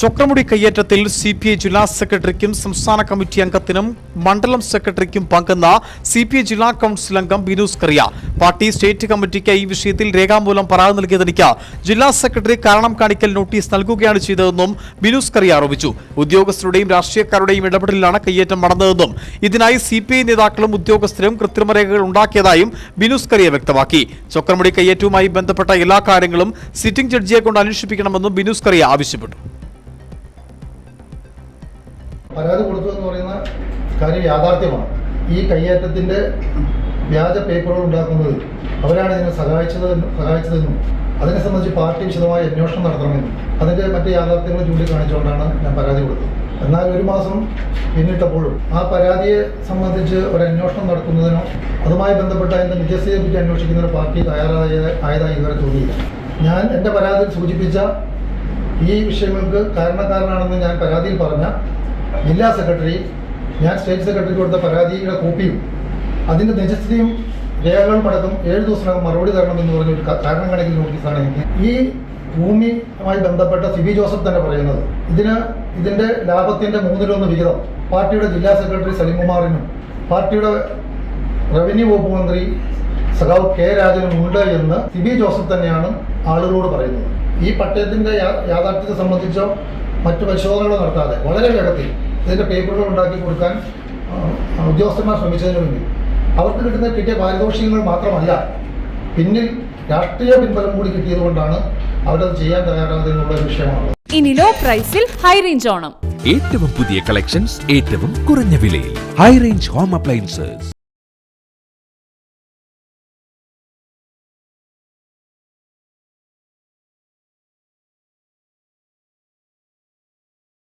ചൊക്രമുടി കയ്യേറ്റത്തിൽ C P I ജില്ലാ സെക്രട്ടറിക്കും സംസ്ഥാന കമ്മിറ്റി അംഗത്തിനും മണ്ഡലം സെക്രട്ടറിക്കും പങ്കെന്ന സി പി ഐ ജില്ലാ കൗൺസിൽ അംഗം ബിനൂസ് കറിയ. പാർട്ടി സ്റ്റേറ്റ് കമ്മിറ്റിക്ക് ഈ വിഷയത്തിൽ രേഖാമൂലം പരാതി നൽകിയതിനിക്ക് ജില്ലാ സെക്രട്ടറി കാരണം കാണിക്കൽ നോട്ടീസ് നൽകുകയാണ് ചെയ്തതെന്നും ബിനൂസ് കറിയ ആരോപിച്ചു. ഉദ്യോഗസ്ഥരുടെയും രാഷ്ട്രീയക്കാരുടെയും ഇടപെടലിലാണ് കയ്യേറ്റം നടന്നതെന്നും ഇതിനായി സി പി ഐ നേതാക്കളും ഉദ്യോഗസ്ഥരും കൃത്രിമരേഖകൾ ഉണ്ടാക്കിയതായും ബിനൂസ് കറിയ വ്യക്തമാക്കി. ചൊക്രമുടി കയ്യേറ്റവുമായി ബന്ധപ്പെട്ട എല്ലാ കാര്യങ്ങളും സിറ്റിംഗ് ജഡ്ജിയെ കൊണ്ട് അന്വേഷിപ്പിക്കണമെന്നും ബിനൂസ് കറിയ ആവശ്യപ്പെട്ടു. പരാതി കൊടുത്തു എന്ന് പറയുന്ന കാര്യം യാഥാർത്ഥ്യമാണ്. ഈ കയ്യേറ്റത്തിന്റെ വ്യാജ പേപ്പറുകൾ ഉണ്ടാക്കുന്നത് അവരാണ് ഇതിനെ സഹായിച്ചതെന്നും സഹായിച്ചതെന്നും അതിനെ സംബന്ധിച്ച് പാർട്ടി വിശദമായ അന്വേഷണം നടത്തണമെന്നും അതിന്റെ മറ്റ് യാഥാർത്ഥ്യങ്ങൾ ചൂണ്ടിക്കാണിച്ചുകൊണ്ടാണ് ഞാൻ പരാതി കൊടുത്തത്. എന്നാൽ ഒരു മാസം പിന്നിട്ടപ്പോഴും ആ പരാതിയെ സംബന്ധിച്ച് ഒരു അന്വേഷണം നടത്തുന്നതിനോ അതുമായി ബന്ധപ്പെട്ട അതിന്റെ നിജസ്ഥയെ പറ്റി അന്വേഷിക്കുന്നതിനോ പാർട്ടി തയ്യാറായ ആയതായി ഇതുവരെ തോന്നിയില്ല. ഞാൻ എന്റെ പരാതിയിൽ സൂചിപ്പിച്ച ഈ വിഷയങ്ങൾക്ക് കാരണക്കാരനാണെന്ന് ഞാൻ പരാതിയിൽ പറഞ്ഞ ജില്ലാ സെക്രട്ടറി ഞാൻ സ്റ്റേറ്റ് സെക്രട്ടറി കൊടുത്ത പരാതിയുടെ കോപ്പിയും അതിന്റെ നിജസ്ഥിതിയും രേഖകളും അടക്കം ഏഴ് ദിവസത്തിനകം മറുപടി എന്ന് പറഞ്ഞ ഒരു കാരണം കണക്കിൽ നോട്ടീസാണ് എനിക്ക് ഈ ഭൂമിയുമായി ബന്ധപ്പെട്ട സിബി ജോസഫ് തന്നെ പറയുന്നത് ഇതിന് ഇതിന്റെ ലാഭത്തിന്റെ മൂന്നിലൊന്ന് വിഹിതം പാർട്ടിയുടെ ജില്ലാ സെക്രട്ടറി സലിംകുമാറിനും പാർട്ടിയുടെ റവന്യൂ വകുപ്പ് മന്ത്രി സഖാവ് കെ രാജനും ഉണ്ട് എന്ന് സിബി ജോസഫ് തന്നെയാണ് ആളുകളോട് പറയുന്നത്. ഈ പട്ടയത്തിന്റെ യാഥാർത്ഥ്യത്തെ സംബന്ധിച്ചോ മറ്റു പരിശോധനകളോ നടത്താതെ വളരെ വേഗത്തിൽ ഇതിന്റെ പേപ്പറുകൾ ഉണ്ടാക്കി കൊടുക്കാൻ ഉദ്യോഗസ്ഥന്മാർ ശ്രമിച്ചതിന് വേണ്ടി അവർക്ക് കിട്ടുന്ന കിട്ടിയ പാരിതോഷികങ്ങൾ മാത്രമല്ല പിന്നിൽ രാഷ്ട്രീയ പിൻബലം കൂടി കിട്ടിയതുകൊണ്ടാണ് അവരത് ചെയ്യാൻ തയ്യാറാകുന്നതിനുള്ള ഒരു വിഷയമാണ് ഇനി ലോ പ്രൈസിൽ ഹൈ റേഞ്ച് ഓണം. ഏറ്റവും പുതിയ കളക്ഷൻസ് ഏറ്റവും കുറഞ്ഞ വിലയിൽ. High range home appliances